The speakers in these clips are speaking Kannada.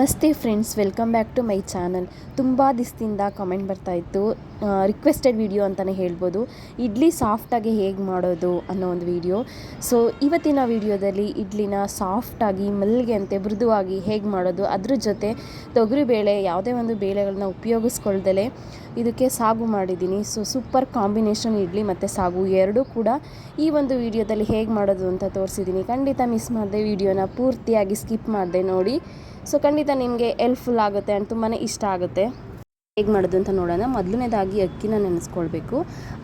ನಮಸ್ತೆ friends, welcome back to my channel. ತುಂಬ ದಿವಸದಿಂದ ಕಮೆಂಟ್ ಬರ್ತಾಯಿತ್ತು ರಿಕ್ವೆಸ್ಟೆಡ್ ವಿಡಿಯೋ ಅಂತಲೇ ಹೇಳ್ಬೋದು. ಇಡ್ಲಿ ಸಾಫ್ಟಾಗಿ ಹೇಗೆ ಮಾಡೋದು ಅನ್ನೋ ಒಂದು ವಿಡಿಯೋ ಸೊ ಇವತ್ತಿನ ವಿಡಿಯೋದಲ್ಲಿ ಇಡ್ಲಿನ ಸಾಫ್ಟಾಗಿ ಮಲ್ಲಿಗೆಯಂತೆ ಮೃದುವಾಗಿ ಹೇಗೆ ಮಾಡೋದು, ಅದ್ರ ಜೊತೆ ತೊಗರಿಬೇಳೆ ಯಾವುದೇ ಒಂದು ಬೇಳೆಗಳನ್ನ ಉಪಯೋಗಿಸ್ಕೊಳ್ದಲೇ ಇದಕ್ಕೆ ಸಾಗು ಮಾಡಿದ್ದೀನಿ. ಸೊ ಸೂಪರ್ ಕಾಂಬಿನೇಷನ್ ಇಡ್ಲಿ ಮತ್ತು ಸಾಗು ಎರಡೂ ಕೂಡ ಈ ಒಂದು ವಿಡಿಯೋದಲ್ಲಿ ಹೇಗೆ ಮಾಡೋದು ಅಂತ ತೋರಿಸಿದ್ದೀನಿ. ಖಂಡಿತ ಮಿಸ್ ಮಾಡಿದೆ ವಿಡಿಯೋನ ಪೂರ್ತಿಯಾಗಿ ಸ್ಕಿಪ್ ಮಾಡಿದೆ ನೋಡಿ. ಸೊ ಖಂಡಿತ ನಿಮಗೆ ಎಲ್ಪ್ಫುಲ್ ಆಗುತ್ತೆ ಆ್ಯಂಡ್ ತುಂಬಾ ಇಷ್ಟ ಆಗುತ್ತೆ. ಹೇಗೆ ಮಾಡೋದು ಅಂತ ನೋಡೋಣ. ಮೊದಲನೇದಾಗಿ ಅಕ್ಕಿನ ನೆನೆಸ್ಕೊಳ್ಬೇಕು.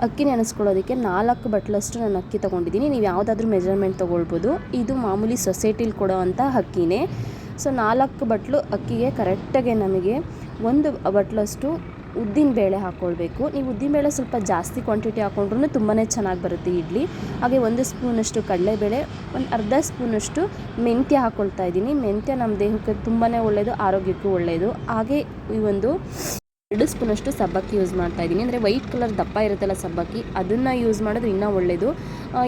ಅಕ್ಕಿ ನೆನೆಸ್ಕೊಳ್ಳೋದಕ್ಕೆ ನಾಲ್ಕು ಬಟ್ಲಷ್ಟು ನಾನು ಅಕ್ಕಿ ತೊಗೊಂಡಿದ್ದೀನಿ. ನೀವು ಯಾವುದಾದ್ರೂ ಮೆಜರ್ಮೆಂಟ್ ತೊಗೊಳ್ಬೋದು. ಇದು ಮಾಮೂಲಿ ಸೊಸೈಟಿಲಿ ಕೊಡೋ ಅಂಥ ಅಕ್ಕಿನೇ. ಸೊ ನಾಲ್ಕು ಬಟ್ಲು ಅಕ್ಕಿಗೆ ಕರೆಕ್ಟಾಗಿ ನಮಗೆ ಒಂದು ಬಟ್ಲಷ್ಟು ಉದ್ದಿನ ಬೇಳೆ ಹಾಕ್ಕೊಳ್ಬೇಕು. ನೀವು ಉದ್ದಿನ ಬೇಳೆ ಸ್ವಲ್ಪ ಜಾಸ್ತಿ ಕ್ವಾಂಟಿಟಿ ಹಾಕ್ಕೊಂಡ್ರೂ ತುಂಬಾ ಚೆನ್ನಾಗಿ ಬರುತ್ತೆ ಇಡ್ಲಿ. ಹಾಗೆ ಒಂದು ಸ್ಪೂನಷ್ಟು ಕಡಲೆಬೇಳೆ, ಒಂದು ಅರ್ಧ ಸ್ಪೂನಷ್ಟು ಮೆಂತ್ಯ ಹಾಕ್ಕೊಳ್ತಾ ಇದ್ದೀನಿ. ಮೆಂತ್ಯ ನಮ್ಮ ದೇಹಕ್ಕೆ ತುಂಬಾ ಒಳ್ಳೆಯದು ಆರೋಗ್ಯಕ್ಕೂ ಒಳ್ಳೆಯದು ಹಾಗೆ ಈ ಒಂದು ಎರಡು ಸ್ಪೂನಷ್ಟು ಸಬ್ಬಕ್ಕಿ ಯೂಸ್ ಮಾಡ್ತಾ ಇದ್ದೀನಿ. ಅಂದರೆ ವೈಟ್ ಕಲರ್ ದಪ್ಪ ಇರುತ್ತಲ್ಲ ಸಬ್ಬಕ್ಕಿ, ಅದನ್ನು ಯೂಸ್ ಮಾಡೋದು ಇನ್ನೂ ಒಳ್ಳೆಯದು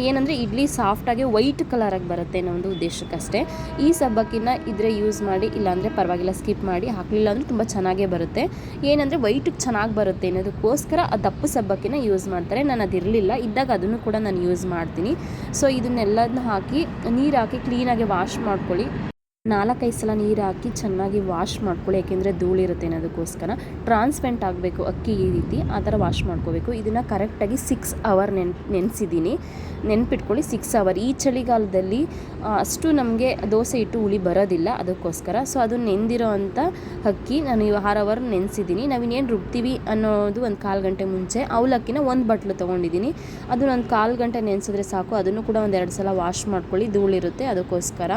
ಏನಂದರೆ ಇಡ್ಲಿ ಸಾಫ್ಟಾಗಿ ವೈಟ್ ಕಲರಾಗಿ ಬರುತ್ತೆ ಅನ್ನೋ ಒಂದು ಉದ್ದೇಶಕ್ಕಷ್ಟೇ. ಈ ಸಬ್ಬಕ್ಕಿನ ಇದ್ರೆ ಯೂಸ್ ಮಾಡಿ, ಇಲ್ಲಾಂದರೆ ಪರವಾಗಿಲ್ಲ ಸ್ಕಿಪ್ ಮಾಡಿ, ಹಾಕಲಿಲ್ಲ ಅಂದರೆ ತುಂಬ ಚೆನ್ನಾಗೇ ಬರುತ್ತೆ. ಏನಂದರೆ ವೈಟಿಗೆ ಚೆನ್ನಾಗಿ ಬರುತ್ತೆ ಅನ್ನೋದಕ್ಕೋಸ್ಕರ ಆ ದಪ್ಪು ಸಬ್ಬಕ್ಕಿನ ಯೂಸ್ ಮಾಡ್ತಾರೆ. ನಾನು ಅದಿರಲಿಲ್ಲ, ಇದ್ದಾಗ ಅದನ್ನು ಕೂಡ ನಾನು ಯೂಸ್ ಮಾಡ್ತೀನಿ. ಸೊ ಇದನ್ನೆಲ್ಲದನ್ನ ಹಾಕಿ, ನೀರು ಹಾಕಿ ಕ್ಲೀನಾಗಿ ವಾಶ್ ಮಾಡ್ಕೊಳ್ಳಿ. ನಾಲ್ಕೈದು ಸಲ ನೀರು ಹಾಕಿ ಚೆನ್ನಾಗಿ ವಾಶ್ ಮಾಡ್ಕೊಳ್ಳಿ, ಯಾಕೆಂದರೆ ಧೂಳಿರುತ್ತೆ ಅನ್ನೋದಕ್ಕೋಸ್ಕರ. ಟ್ರಾನ್ಸ್ಪೆಂಟ್ ಆಗಬೇಕು ಅಕ್ಕಿ ಈ ರೀತಿ, ಆ ಥರ ವಾಶ್ ಮಾಡ್ಕೋಬೇಕು. ಇದನ್ನು ಕರೆಕ್ಟಾಗಿ ಸಿಕ್ಸ್ ಅವರ್ ನೆನ್ ನೆನೆಸಿದ್ದೀನಿ ನೆನ್ಪಿಟ್ಕೊಳ್ಳಿ ಸಿಕ್ಸ್ ಅವರ್ ಈ ಚಳಿಗಾಲದಲ್ಲಿ ಅಷ್ಟು ನಮಗೆ ದೋಸೆ ಇಟ್ಟು ಹುಳಿ ಬರೋದಿಲ್ಲ ಅದಕ್ಕೋಸ್ಕರ. ಸೊ ಅದು ನೆಂದಿರೋ ಅಂಥ ಅಕ್ಕಿ ನಾನು ಆರು ಅವರ್ ನೆನೆಸಿದ್ದೀನಿ ನಾವಿನ್ನೇನು ರುಬ್ತೀವಿ ಅನ್ನೋದು ಒಂದು ಕಾಲು ಗಂಟೆ ಮುಂಚೆ, ಅವಲಕ್ಕಿನ ಒಂದು ಬಟ್ಲು ತೊಗೊಂಡಿದ್ದೀನಿ ಅದನ್ನ ಒಂದು ಕಾಲು ಗಂಟೆ ನೆನೆಸಿದ್ರೆ ಸಾಕು. ಅದನ್ನು ಕೂಡ ಒಂದೆರಡು ಸಲ ವಾಶ್ ಮಾಡ್ಕೊಳ್ಳಿ, ಧೂಳಿರುತ್ತೆ ಅದಕ್ಕೋಸ್ಕರ.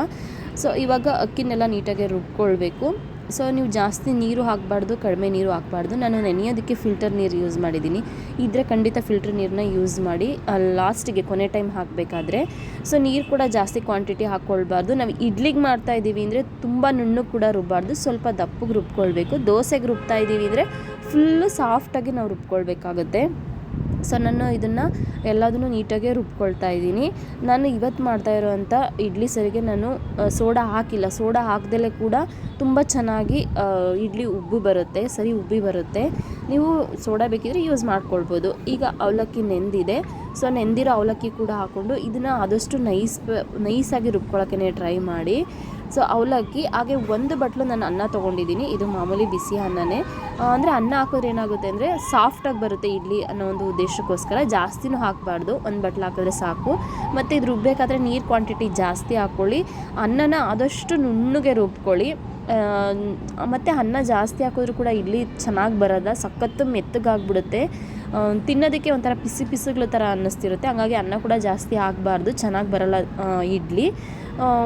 ಸೊ ಇವಾಗ ಅಕ್ಕಿನೆಲ್ಲ ನೀಟಾಗಿ ರುಬ್ಕೊಳ್ಬೇಕು. ಸೊ ನೀವು ಜಾಸ್ತಿ ನೀರು ಹಾಕಬಾರ್ದು, ಕಡಿಮೆ ನೀರು ಹಾಕಬಾರ್ದು. ನಾನು ನೆನೆಯೋದಕ್ಕೆ ಫಿಲ್ಟರ್ ನೀರು ಯೂಸ್ ಮಾಡಿದ್ದೀನಿ. ಇದ್ರೆ ಖಂಡಿತ ಫಿಲ್ಟರ್ ನೀರನ್ನ ಯೂಸ್ ಮಾಡಿ ಲಾಸ್ಟಿಗೆ ಕೊನೆ ಟೈಮ್ ಹಾಕಬೇಕಾದ್ರೆ. ಸೊ ನೀರು ಕೂಡ ಜಾಸ್ತಿ ಕ್ವಾಂಟಿಟಿ ಹಾಕ್ಕೊಳ್ಬಾರ್ದು. ನಾವು ಇಡ್ಲಿಗೆ ಮಾಡ್ತಾ ಇದ್ದೀವಿ ಅಂದರೆ ತುಂಬ ನುಣ್ಣು ಕೂಡ ರುಬ್ಬಾರ್ದು. ಸ್ವಲ್ಪ ದಪ್ಪಗೆ ರುಬ್ಕೊಳ್ಬೇಕು. ದೋಸೆಗೆ ರುಬ್ತಾ ಇದ್ದೀವಿ ಅಂದರೆ ಫುಲ್ಲು ಸಾಫ್ಟಾಗಿ ನಾವು ರುಬ್ಕೊಳ್ಬೇಕಾಗುತ್ತೆ. ಸೊ ನಾನು ಇದನ್ನು ಎಲ್ಲದನ್ನು ನೀಟಾಗೆ ರುಬ್ಕೊಳ್ತಾ ಇದ್ದೀನಿ. ನಾನು ಇವತ್ತು ಮಾಡ್ತಾ ಇರೋವಂಥ ಇಡ್ಲಿ ಸರಿಗೆ ನಾನು ಸೋಡಾ ಹಾಕಿಲ್ಲ. ಸೋಡಾ ಹಾಕ್ದಲೇ ಕೂಡ ತುಂಬ ಚೆನ್ನಾಗಿ ಇಡ್ಲಿ ಉಬ್ಬಿ ಬರುತ್ತೆ, ಸರಿ ಉಬ್ಬಿ ಬರುತ್ತೆ. ನೀವು ಸೋಡಾ ಬೇಕಿದ್ರೆ ಯೂಸ್ ಮಾಡ್ಕೊಳ್ಬೋದು. ಈಗ ಅವಲಕ್ಕಿ ನೆಂದಿದೆ. ಸೊ ನೆಂದಿರೋ ಅವಲಕ್ಕಿ ಕೂಡ ಹಾಕ್ಕೊಂಡು ಇದನ್ನು ಆದಷ್ಟು ನೈಸ್, ನೈಸಾಗಿ ರುಬ್ಕೊಳ್ಳೋಕೆ ಟ್ರೈ ಮಾಡಿ. ಸೊ ಅವಲಕ್ಕಿ, ಹಾಗೆ ಒಂದು ಬಟ್ಲು ನಾನು ಅನ್ನ ತೊಗೊಂಡಿದ್ದೀನಿ. ಇದು ಮಾಮೂಲಿ ಬಿಸಿ ಅನ್ನನೇ. ಅಂದರೆ ಅನ್ನ ಹಾಕಿದ್ರೆ ಏನಾಗುತ್ತೆ ಅಂದರೆ ಸಾಫ್ಟಾಗಿ ಬರುತ್ತೆ ಇಡ್ಲಿ ಅನ್ನೋ ಒಂದು ಉದ್ದೇಶಕ್ಕೋಸ್ಕರ. ಜಾಸ್ತಿನೂ ಹಾಕಬಾರ್ದು. ಒಂದು ಬಟ್ಲು ಹಾಕಿದ್ರೆ ಸಾಕು. ಮತ್ತು ಇದು ರುಬ್ಬಬೇಕಾದ್ರೆ ನೀರು ಕ್ವಾಂಟಿಟಿ ಜಾಸ್ತಿ ಹಾಕ್ಕೊಳ್ಳಿ. ಅನ್ನನ ಆದಷ್ಟು ನುಣ್ಣಗೆ ರುಬ್ಕೊಳ್ಳಿ. ಮತ್ತು ಅನ್ನ ಜಾಸ್ತಿ ಹಾಕಿದ್ರೂ ಕೂಡ ಇಡ್ಲಿ ಚೆನ್ನಾಗಿ ಬರೋಲ್ಲ. ಸಖತ್ತು ಮೆತ್ತಗಾಗ್ಬಿಡುತ್ತೆ. ತಿನ್ನೋದಕ್ಕೆ ಒಂಥರ ಪಿಸಿ ಪಿಸುಗಳ ಥರ ಅನ್ನಿಸ್ತಿರುತ್ತೆ. ಹಾಗಾಗಿ ಅನ್ನ ಕೂಡ ಜಾಸ್ತಿ ಹಾಕಬಾರ್ದು. ಚೆನ್ನಾಗಿ ಬರೋಲ್ಲ ಇಡ್ಲಿ.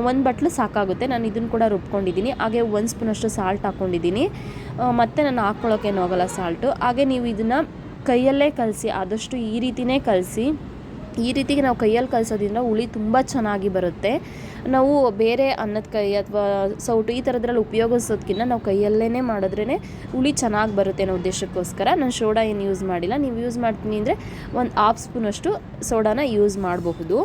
ಒಂದು ಬಟ್ಲು ಸಾಕಾಗುತ್ತೆ. ನಾನು ಇದನ್ನು ಕೂಡ ರುಬ್ಕೊಂಡಿದ್ದೀನಿ ಹಾಗೆ ಒಂದು ಸ್ಪೂನಷ್ಟು ಸಾಲ್ಟ್ ಹಾಕ್ಕೊಂಡಿದ್ದೀನಿ ಮತ್ತು ನಾನು ಹಾಕ್ಕೊಳ್ಳೋಕೇನು ಹೋಗಲ್ಲ ಸಾಲ್ಟು ಹಾಗೆ ನೀವು ಇದನ್ನು ಕೈಯಲ್ಲೇ ಕಲಸಿ, ಆದಷ್ಟು ಈ ರೀತಿಯೇ ಕಲಸಿ, ಈ ರೀತಿಗೆ ನಾವು ಕೈಯಲ್ಲಿ ಕಲಿಸೋದ್ರಿಂದ ಹುಳಿ ತುಂಬ ಚೆನ್ನಾಗಿ ಬರುತ್ತೆ. ನಾವು ಬೇರೆ ಅನ್ನದ ಕೈ ಅಥವಾ ಸೌಟು ಈ ಥರದ್ರಲ್ಲಿ ಉಪಯೋಗಿಸೋದಕ್ಕಿಂತ ನಾವು ಕೈಯಲ್ಲೇ ಮಾಡಿದ್ರೇ ಹುಳಿ ಚೆನ್ನಾಗಿ ಬರುತ್ತೆ ಅನ್ನೋ ಉದ್ದೇಶಕ್ಕೋಸ್ಕರ. ನಾನು ಸೋಡಾ ಏನು ಯೂಸ್ ಮಾಡಿಲ್ಲ. ನೀವು ಯೂಸ್ ಮಾಡ್ತೀನಿ ಅಂದರೆ ಒಂದು ಹಾಫ್ ಸ್ಪೂನಷ್ಟು ಸೋಡಾನ ಯೂಸ್ ಮಾಡಬಹುದು.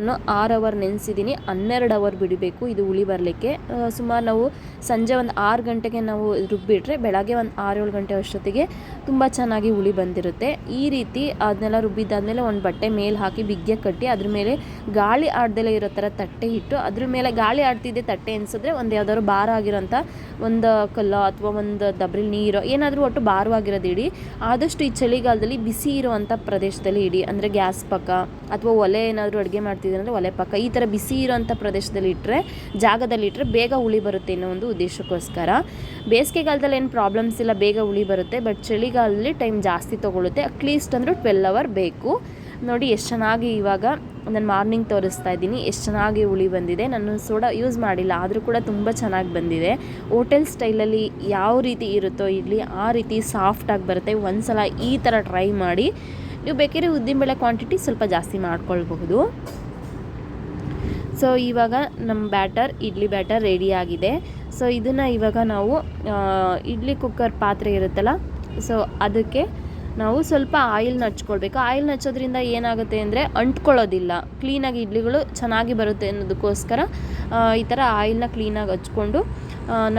ನಾನು ಆರು ಅವರ್ ನೆನೆಸಿದ್ದೀನಿ ಹನ್ನೆರಡು ಅವರ್ ಬಿಡಬೇಕು ಇದು ಹುಳಿ ಬರಲಿಕ್ಕೆ. ಸುಮಾರು ನಾವು ಸಂಜೆ ಒಂದು ಆರು ಗಂಟೆಗೆ ನಾವು ರುಬ್ಬಿಟ್ರೆ ಬೆಳಗ್ಗೆ ಒಂದು ಆರು ಏಳು ಗಂಟೆ ಅಷ್ಟೊತ್ತಿಗೆ ತುಂಬ ಚೆನ್ನಾಗಿ ಹುಳಿ ಬಂದಿರುತ್ತೆ. ಈ ರೀತಿ ಅದನ್ನೆಲ್ಲ ರುಬ್ಬಿದ್ದಾದಮೇಲೆ ಒಂದು ಬಟ್ಟೆ ಮೇಲೆ ಹಾಕಿ ಬಿಗ್ಗೆ ಕಟ್ಟಿ ಅದ್ರ ಮೇಲೆ ಗಾಳಿ ಆಡ್ದಲೇ ಇರೋ ಥರ ತಟ್ಟೆ ಇಟ್ಟು ಅದ್ರ ಮೇಲೆ ಗಾಳಿ ಆಡ್ತಿದ್ದೆ ತಟ್ಟೆ ಅನಿಸಿದ್ರೆ ಒಂದು ಯಾವ್ದಾದ್ರು ಭಾರ ಆಗಿರೋಂಥ ಒಂದು ಕಲ್ಲ ಅಥವಾ ಒಂದು ದಬ್ರಿ ನೀರು ಏನಾದರೂ ಒಟ್ಟು ಭಾರವಾಗಿರೋದು ಇಡಿ. ಆದಷ್ಟು ಈ ಚಳಿಗಾಲದಲ್ಲಿ ಬಿಸಿ ಇರುವಂಥ ಪ್ರದೇಶದಲ್ಲಿ ಇಡಿ. ಅಂದರೆ ಗ್ಯಾಸ್ ಪಕ್ಕ ಅಥವಾ ಒಲೆ ಏನಾದರೂ ಅಡುಗೆ ಮಾಡ್ತೀವಿ ಅಂದರೆ ಒಲೆ ಪಕ್ಕ. ಈ ಥರ ಬಿಸಿ ಇರೋಂಥ ಪ್ರದೇಶದಲ್ಲಿ ಇಟ್ಟರೆ ಜಾಗದಲ್ಲಿ ಇಟ್ಟರೆ ಬೇಗ ಹುಳಿ ಬರುತ್ತೆ ಅನ್ನೋ ಒಂದು ಉದ್ದೇಶಕ್ಕೋಸ್ಕರ. ಬೇಸಿಗೆಗಾಲದಲ್ಲಿ ಏನು ಪ್ರಾಬ್ಲಮ್ಸ್ ಇಲ್ಲ, ಬೇಗ ಹುಳಿ ಬರುತ್ತೆ ಬಟ್ ಚಳಿಗಾಲದಲ್ಲಿ ಟೈಮ್ ಜಾಸ್ತಿ ತೊಗೊಳುತ್ತೆ. ಅಟ್ಲೀಸ್ಟ್ ಅಂದರೆ ಟ್ವೆಲ್ ಅವರ್ ಬೇಕು. ನೋಡಿ, ಎಷ್ಟು ಚೆನ್ನಾಗಿ ಇವಾಗ ನಾನು ಮಾರ್ನಿಂಗ್ ತೋರಿಸ್ತಾ ಇದ್ದೀನಿ. ಎಷ್ಟು ಚೆನ್ನಾಗಿ ಹುಳಿ ಬಂದಿದೆ. ನಾನು ಸೋಡಾ ಯೂಸ್ ಮಾಡಿಲ್ಲ, ಆದರೂ ಕೂಡ ತುಂಬ ಚೆನ್ನಾಗಿ ಬಂದಿದೆ. ಹೋಟೆಲ್ ಸ್ಟೈಲಲ್ಲಿ ಯಾವ ರೀತಿ ಇರುತ್ತೋ ಇಲ್ಲಿ ಆ ರೀತಿ ಸಾಫ್ಟಾಗಿ ಬರುತ್ತೆ. ಒಂದು ಸಲ ಈ ಥರ ಟ್ರೈ ಮಾಡಿ. ನೀವು ಬೇಕಿದ್ರೆ ಉದ್ದಿನಬೇಳೆ ಕ್ವಾಂಟಿಟಿ ಸ್ವಲ್ಪ ಜಾಸ್ತಿ ಮಾಡ್ಕೊಳ್ಬಹುದು. ಸೊ ಇವಾಗ ನಮ್ಮ ಬ್ಯಾಟರ್, ಇಡ್ಲಿ ಬ್ಯಾಟರ್ ರೆಡಿ ಆಗಿದೆ. ಸೊ ಇದನ್ನು ಇವಾಗ ನಾವು ಇಡ್ಲಿ ಕುಕ್ಕರ್ ಪಾತ್ರೆ ಇರುತ್ತಲ್ಲ ಸೊ ಅದಕ್ಕೆ ನಾವು ಸ್ವಲ್ಪ ಆಯಿಲ್ನ ಹಚ್ಕೊಳ್ಬೇಕು ಆಯಿಲ್ನ ಹಚ್ಚೋದ್ರಿಂದ ಏನಾಗುತ್ತೆ ಅಂದರೆ ಅಂಟ್ಕೊಳ್ಳೋದಿಲ್ಲ. ಕ್ಲೀನಾಗಿ ಇಡ್ಲಿಗಳು ಚೆನ್ನಾಗಿ ಬರುತ್ತೆ ಅನ್ನೋದಕ್ಕೋಸ್ಕರ ಈ ಥರ ಆಯಿಲ್ನ ಕ್ಲೀನಾಗಿ ಹಚ್ಕೊಂಡು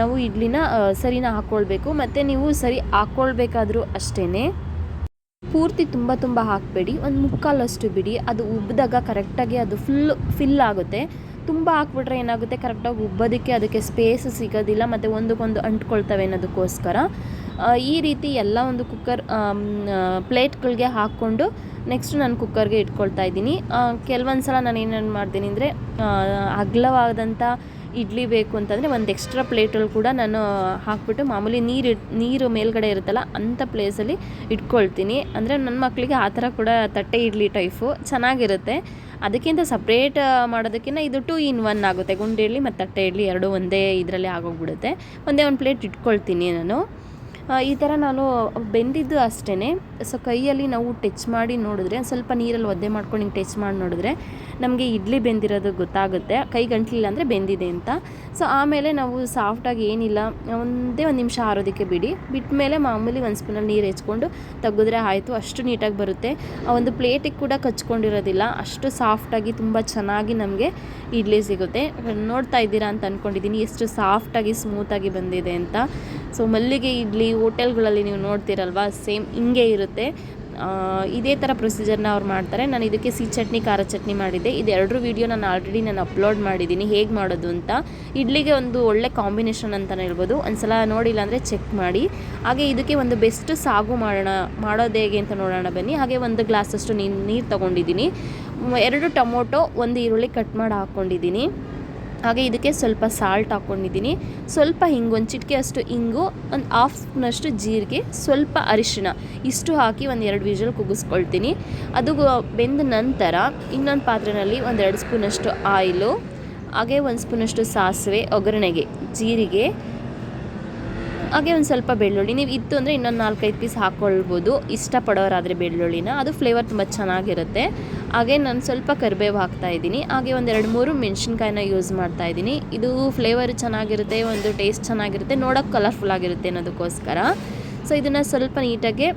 ನಾವು ಇಡ್ಲಿನ ಸರಿನ ಹಾಕ್ಕೊಳ್ಬೇಕು ಮತ್ತು ನೀವು ಸರಿ ಹಾಕ್ಕೊಳ್ಬೇಕಾದ್ರೂ ಅಷ್ಟೇ ಪೂರ್ತಿ ತುಂಬ ತುಂಬ ಹಾಕಬೇಡಿ. ಒಂದು ಮುಕ್ಕಾಲಷ್ಟು ಬಿಡಿ. ಅದು ಉಬ್ಬಿದಾಗ ಕರೆಕ್ಟಾಗಿ ಅದು ಫುಲ್ ಫಿಲ್ ಆಗುತ್ತೆ. ತುಂಬ ಹಾಕ್ಬಿಟ್ರೆ ಏನಾಗುತ್ತೆ? ಕರೆಕ್ಟಾಗಿ ಉಬ್ಬೋದಕ್ಕೆ ಅದಕ್ಕೆ ಸ್ಪೇಸ್ ಸಿಗೋದಿಲ್ಲ. ಮತ್ತು ಒಂದಕ್ಕೊಂದು ಅಂಟ್ಕೊಳ್ತವೆ ಅನ್ನೋದಕ್ಕೋಸ್ಕರ. ಈ ರೀತಿ ಎಲ್ಲ ಒಂದು ಕುಕ್ಕರ್ ಪ್ಲೇಟ್ಗಳಿಗೆ ಹಾಕ್ಕೊಂಡು ನೆಕ್ಸ್ಟ್ ನಾನು ಕುಕ್ಕರ್ಗೆ ಇಟ್ಕೊಳ್ತಾ ಇದ್ದೀನಿ. ಕೆಲವೊಂದು ಸಲ ನಾನು ಏನೇನು ಮಾಡ್ತೀನಿ ಅಂದರೆ ಅಗಲವಾದಂಥ ಇಡ್ಲಿ ಬೇಕು ಅಂತಂದರೆ ಒಂದು ಎಕ್ಸ್ಟ್ರಾ ಪ್ಲೇಟಲ್ಲಿ ಕೂಡ ನಾನು ಹಾಕ್ಬಿಟ್ಟು ಮಾಮೂಲಿ ನೀರು ನೀರು ಮೇಲ್ಗಡೆ ಇರುತ್ತಲ್ಲ ಅಂಥ ಪ್ಲೇಸಲ್ಲಿ ಇಟ್ಕೊಳ್ತೀನಿ. ಅಂದರೆ ನನ್ನ ಮಕ್ಕಳಿಗೆ ಆ ಥರ ಕೂಡ ತಟ್ಟೆ ಇಡ್ಲಿ ಟೈಫು ಚೆನ್ನಾಗಿರುತ್ತೆ. ಅದಕ್ಕಿಂತ ಸಪ್ರೇಟ್ ಮಾಡೋದಕ್ಕಿಂತ ಇದು ಟೂ ಇನ್ ಒನ್ ಆಗುತ್ತೆ. ಗುಂಡು ಇಡ್ಲಿ ಮತ್ತು ತಟ್ಟೆ ಇಡ್ಲಿ ಎರಡೂ ಒಂದೇ ಇದರಲ್ಲಿ ಆಗೋಗ್ಬಿಡುತ್ತೆ. ಒಂದೇ ಒಂದು ಪ್ಲೇಟ್ ಇಟ್ಕೊಳ್ತೀನಿ ನಾನು. ಈ ಥರ ನಾನು ಬೆಂದಿದ್ದು ಅಷ್ಟೇ ಸೊ, ಕೈಯಲ್ಲಿ ನಾವು ಟಚ್ ಮಾಡಿ ನೋಡಿದ್ರೆ, ಸ್ವಲ್ಪ ನೀರಲ್ಲಿ ಒದ್ದೆ ಮಾಡ್ಕೊಂಡು ಹಿಂಗೆ ಟಚ್ ಮಾಡಿ ನೋಡಿದ್ರೆ ನಮಗೆ ಇಡ್ಲಿ ಬೆಂದಿರೋದು ಗೊತ್ತಾಗುತ್ತೆ. ಕೈ ಗಂಟ್ಲಿಲ್ಲ ಅಂದರೆ ಬೆಂದಿದೆ ಅಂತ. ಸೊ, ಆಮೇಲೆ ನಾವು ಸಾಫ್ಟಾಗಿ ಏನಿಲ್ಲ, ಒಂದೇ ಒಂದು ನಿಮಿಷ ಆರೋದಕ್ಕೆ ಬಿಡಿ. ಬಿಟ್ಟ ಮೇಲೆ ಮಾಮೂಲಿ ಒಂದು ಸ್ಪೂನಲ್ಲಿ ನೀರು ಹೆಚ್ಕೊಂಡು ತೆಗೆದ್ರೆ ಆಯಿತು, ಅಷ್ಟು ನೀಟಾಗಿ ಬರುತ್ತೆ. ಆ ಒಂದು ಪ್ಲೇಟಿಗೆ ಕೂಡ ಕಚ್ಕೊಂಡಿರೋದಿಲ್ಲ. ಅಷ್ಟು ಸಾಫ್ಟಾಗಿ ತುಂಬ ಚೆನ್ನಾಗಿ ನಮಗೆ ಇಡ್ಲಿ ಸಿಗುತ್ತೆ. ನೋಡ್ತಾ ಇದ್ದೀರಾ ಅಂತ ಅಂದ್ಕೊಂಡಿದ್ದೀನಿ ಎಷ್ಟು ಸಾಫ್ಟಾಗಿ ಸ್ಮೂತಾಗಿ ಬಂದಿದೆ ಅಂತ. ಸೊ ಮಲ್ಲಿಗೆ ಇಡ್ಲಿ ಹೋಟೆಲ್ಗಳಲ್ಲಿ ನೀವು ನೋಡ್ತೀರಲ್ವಾ ಸೇಮ್ ಹಿಂಗೆ ಇರುತ್ತೆ. ಇದೇ ಥರ ಪ್ರೊಸೀಜರ್ನ ಅವ್ರು ಮಾಡ್ತಾರೆ. ನಾನು ಇದಕ್ಕೆ ಸಿಹಿ ಚಟ್ನಿ, ಖಾರ ಚಟ್ನಿ ಮಾಡಿದ್ದೆ. ಇದೆರಡರ ವೀಡಿಯೋ ನಾನು ಆಲ್ರೆಡಿ ನಾನು ಅಪ್ಲೋಡ್ ಮಾಡಿದ್ದೀನಿ. ಹೇಗೆ ಮಾಡೋದು ಅಂತ. ಇಡ್ಲಿಗೆ ಒಂದು ಒಳ್ಳೆ ಕಾಂಬಿನೇಷನ್ ಅಂತಲೇ ಹೇಳ್ಬೋದು. ಒಂದ್ಸಲ ನೋಡಿಲ್ಲ ಅಂದರೆ ಚೆಕ್ ಮಾಡಿ. ಹಾಗೆ ಇದಕ್ಕೆ ಒಂದು ಬೆಸ್ಟ್ ಸಾಗು ಮಾಡೋಣ, ಮಾಡೋದು ಹೇಗೆ ಅಂತ ನೋಡೋಣ ಬನ್ನಿ. ಹಾಗೆ ಒಂದು ಗ್ಲಾಸಷ್ಟು ನೀರು ನೀರು ತೊಗೊಂಡಿದ್ದೀನಿ. ಎರಡು ಟೊಮೊಟೊ, ಒಂದು ಈರುಳ್ಳಿ ಕಟ್ ಮಾಡಿ ಹಾಕ್ಕೊಂಡಿದ್ದೀನಿ ಹಾಗೆ ಇದಕ್ಕೆ ಸ್ವಲ್ಪ ಸಾಲ್ಟ್ ಹಾಕ್ಕೊಂಡಿದ್ದೀನಿ. ಸ್ವಲ್ಪ ಹಿಂಗೊಂದು ಚಿಟಿಕೆ ಅಷ್ಟು ಹಿಂಗು ಒಂದು ಹಾಫ್ ಸ್ಪೂನಷ್ಟು ಜೀರಿಗೆ, ಸ್ವಲ್ಪ ಅರಿಶಿಣ. ಇಷ್ಟು ಹಾಕಿ ಒಂದು ಎರಡು ವಿಷಲ್ ಕುಗ್ಗಿಸ್ಕೊಳ್ತೀನಿ ಅದು ಬೆಂದ ನಂತರ ಇನ್ನೊಂದು ಪಾತ್ರೆಯಲ್ಲಿ ಒಂದೆರಡು ಸ್ಪೂನಷ್ಟು ಆಯಿಲು, ಹಾಗೆ ಒಂದು ಸ್ಪೂನಷ್ಟು ಸಾಸಿವೆ, ಒಗ್ಗರಣೆಗೆ, ಜೀರಿಗೆ ಹಾಗೆ ಒಂದು ಸ್ವಲ್ಪ ಬೆಳ್ಳುಳ್ಳಿ. ನೀವು ಇತ್ತು ಅಂದರೆ ಇನ್ನೊಂದು ನಾಲ್ಕೈದು ಪೀಸ್ ಹಾಕ್ಕೊಳ್ಬೋದು ಇಷ್ಟಪಡೋರಾದರೆ ಬೆಳ್ಳುಳ್ಳಿನ. ಅದು ಫ್ಲೇವರ್ ತುಂಬ ಚೆನ್ನಾಗಿರುತ್ತೆ. ಹಾಗೆ ನಾನು ಸ್ವಲ್ಪ ಕರಿಬೇವು ಹಾಕ್ತಾ ಇದ್ದೀನಿ. ಹಾಗೆ ಒಂದೆರಡು ಮೂರು ಮೆಣಸಿನ್ಕಾಯಿನ ಯೂಸ್ ಮಾಡ್ತಾ ಇದ್ದೀನಿ. ಇದು ಫ್ಲೇವರ್ ಚೆನ್ನಾಗಿರುತ್ತೆ, ಒಂದು ಟೇಸ್ಟ್ ಚೆನ್ನಾಗಿರುತ್ತೆ. ನೋಡೋಕೆ ಕಲರ್ಫುಲ್ ಆಗಿರುತ್ತೆ ಅನ್ನೋದಕ್ಕೋಸ್ಕರ. ಸೊ ಇದನ್ನು ಸ್ವಲ್ಪ ನೀಟಾಗಿ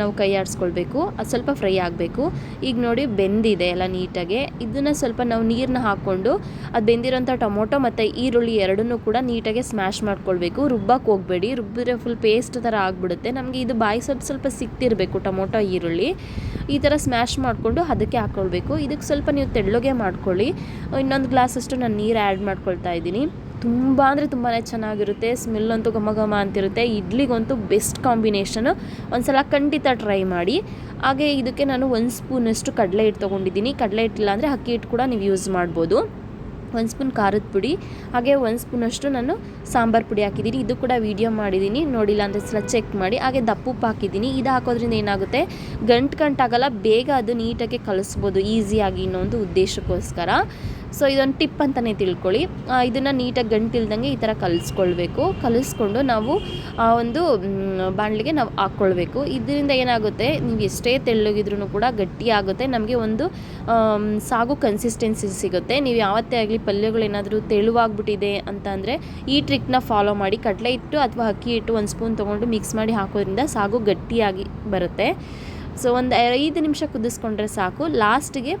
ನಾವು ಕೈ ಆಡಿಸ್ಕೊಳ್ಬೇಕು ಅದು ಸ್ವಲ್ಪ ಫ್ರೈ ಆಗಬೇಕು. ಈಗ ನೋಡಿ ಬೆಂದಿದೆ ಎಲ್ಲ ನೀಟಾಗಿ. ಇದನ್ನು ಸ್ವಲ್ಪ ನಾವು ನೀರನ್ನ ಹಾಕ್ಕೊಂಡು, ಅದು ಬೆಂದಿರೋಂಥ ಟೊಮೊಟೊ ಮತ್ತು ಈರುಳ್ಳಿ ಎರಡನ್ನೂ ಕೂಡ ನೀಟಾಗಿ ಸ್ಮ್ಯಾಶ್ ಮಾಡ್ಕೊಳ್ಬೇಕು. ರುಬ್ಬಕ್ಕೆ ಹೋಗಬೇಡಿ. ರುಬ್ಬಿದ್ರೆ ಫುಲ್ ಪೇಸ್ಟ್ ಥರ ಆಗಿಬಿಡುತ್ತೆ. ನಮಗೆ ಇದು ಬಾಯಿ ಸ್ವಲ್ಪ ಸ್ವಲ್ಪ ಸಿಕ್ತಿರಬೇಕು ಟೊಮೊಟೊ, ಈರುಳ್ಳಿ. ಈ ಥರ ಸ್ಮ್ಯಾಶ್ ಮಾಡಿಕೊಂಡು ಅದಕ್ಕೆ ಹಾಕ್ಕೊಳ್ಬೇಕು. ಇದಕ್ಕೆ ಸ್ವಲ್ಪ ನೀವು ತೆಳ್ಳಗೆ ಮಾಡ್ಕೊಳ್ಳಿ. ಇನ್ನೊಂದು ಗ್ಲಾಸಷ್ಟು ನಾನು ನೀರು ಆ್ಯಡ್ ಮಾಡ್ಕೊಳ್ತಾ ಇದ್ದೀನಿ. ತುಂಬ ಅಂದರೆ ತುಂಬಾ ಚೆನ್ನಾಗಿರುತ್ತೆ ಸ್ಮೆಲ್ ಅಂತೂ ಘಮ ಘಮ ಅಂತಿರುತ್ತೆ. ಇಡ್ಲಿಗಂತೂ ಬೆಸ್ಟ್ ಕಾಂಬಿನೇಷನು ಒಂದ್ಸಲ ಖಂಡಿತ ಟ್ರೈ ಮಾಡಿ. ಹಾಗೆ ಇದಕ್ಕೆ ನಾನು ಒಂದು ಸ್ಪೂನಷ್ಟು ಕಡಲೆ ಹಿಟ್ಟು ತೊಗೊಂಡಿದ್ದೀನಿ. ಕಡಲೆ ಹಿಟ್ಟಿಲ್ಲ ಅಂದರೆ ಅಕ್ಕಿ ಹಿಟ್ಟು ಕೂಡ ನೀವು ಯೂಸ್ ಮಾಡ್ಬೋದು. ಒಂದು ಸ್ಪೂನ್ ಖಾರದ ಪುಡಿ, ಹಾಗೆ ಒಂದು ಸ್ಪೂನಷ್ಟು ನಾನು ಸಾಂಬಾರು ಪುಡಿ ಹಾಕಿದ್ದೀನಿ. ಇದು ಕೂಡ ವೀಡಿಯೋ ಮಾಡಿದ್ದೀನಿ. ನೋಡಿಲ್ಲ ಅಂದರೆ ಸಲ ಚೆಕ್ ಮಾಡಿ. ಹಾಗೆ ದಪ್ಪುಪ್ಪು ಹಾಕಿದ್ದೀನಿ. ಇದು ಹಾಕೋದ್ರಿಂದ ಏನಾಗುತ್ತೆ? ಗಂಟು ಗಂಟಾಗಲ್ಲ, ಬೇಗ ಅದು ನೀಟಾಗಿ ಕಲಿಸ್ಬೋದು. ಈಸಿಯಾಗಿ ಇನ್ನೊಂದು ಒಂದು ಉದ್ದೇಶಕ್ಕೋಸ್ಕರ. ಸೊ ಇದೊಂದು ಟಿಪ್ ಅಂತಲೇ ತಿಳ್ಕೊಳ್ಳಿ. ಇದನ್ನು ನೀಟಾಗಿ ಗಂಟಿಲ್ದಂಗೆ ಈ ಥರ ಕಲಿಸ್ಕೊಳ್ಬೇಕು. ಕಲಿಸ್ಕೊಂಡು ನಾವು ಆ ಒಂದು ಬಾಣಲಿಗೆ ನಾವು ಹಾಕ್ಕೊಳ್ಬೇಕು. ಇದರಿಂದ ಏನಾಗುತ್ತೆ? ನೀವು ಎಷ್ಟೇ ತೆಳ್ಳಗಿದ್ರೂ ಕೂಡ ಗಟ್ಟಿ ಆಗುತ್ತೆ. ನಮಗೆ ಒಂದು ಸಾಗು ಕನ್ಸಿಸ್ಟೆನ್ಸಿ ಸಿಗುತ್ತೆ. ನೀವು ಯಾವತ್ತೇ ಆಗಲಿ ಪಲ್ಯಗಳೇನಾದರೂ ತೆಳುವಾಗ್ಬಿಟ್ಟಿದೆ ಅಂತ ಅಂದರೆ ಈ ಟ್ರಿಕ್ನ ಫಾಲೋ ಮಾಡಿ ಕಡಲೆ ಹಿಟ್ಟು ಅಥವಾ ಅಕ್ಕಿ ಹಿಟ್ಟು ಒಂದು ಸ್ಪೂನ್ ತೊಗೊಂಡು ಮಿಕ್ಸ್ ಮಾಡಿ ಹಾಕೋದ್ರಿಂದ ಸಾಗು ಗಟ್ಟಿಯಾಗಿ ಬರುತ್ತೆ. ಸೊ ಒಂದು ಐದು ನಿಮಿಷ ಕುದಿಸ್ಕೊಂಡ್ರೆ ಸಾಕು. ಲಾಸ್ಟಿಗೆ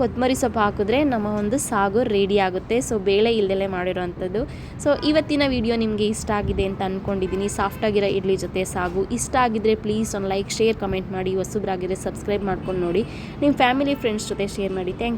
ಕೊತ್ತಂಬರಿ ಸೊಪ್ಪು ಹಾಕಿದ್ರೆ ನಮ್ಮ ಒಂದು ಸಾಗು ರೆಡಿ ಆಗುತ್ತೆ. ಸೊ ಬೇಳೆ ಇಲ್ದಲೇ ಮಾಡಿರೋವಂಥದ್ದು ಸೊ ಇವತ್ತಿನ ವಿಡಿಯೋ ನಿಮಗೆ ಇಷ್ಟ ಆಗಿದೆ ಅಂತ ಅಂದ್ಕೊಂಡಿದ್ದೀನಿ ಸಾಫ್ಟಾಗಿರೋ ಇಡ್ಲಿ ಜೊತೆ ಸಾಗು. ಇಷ್ಟ ಆಗಿದ್ರೆ ಪ್ಲೀಸ್ ಒಂದು ಲೈಕ್ ಶೇರ್ ಕಮೆಂಟ್ ಮಾಡಿ. ಹೊಸಬ್ರಾಗಿದ್ರೆ ಸಬ್ಸ್ಕ್ರೈಬ್ ಮಾಡ್ಕೊಂಡು ನೋಡಿ. ನಿಮ್ಮ ಫ್ಯಾಮಿಲಿ ಫ್ರೆಂಡ್ಸ್ ಜೊತೆ ಶೇರ್ ಮಾಡಿ. Thank you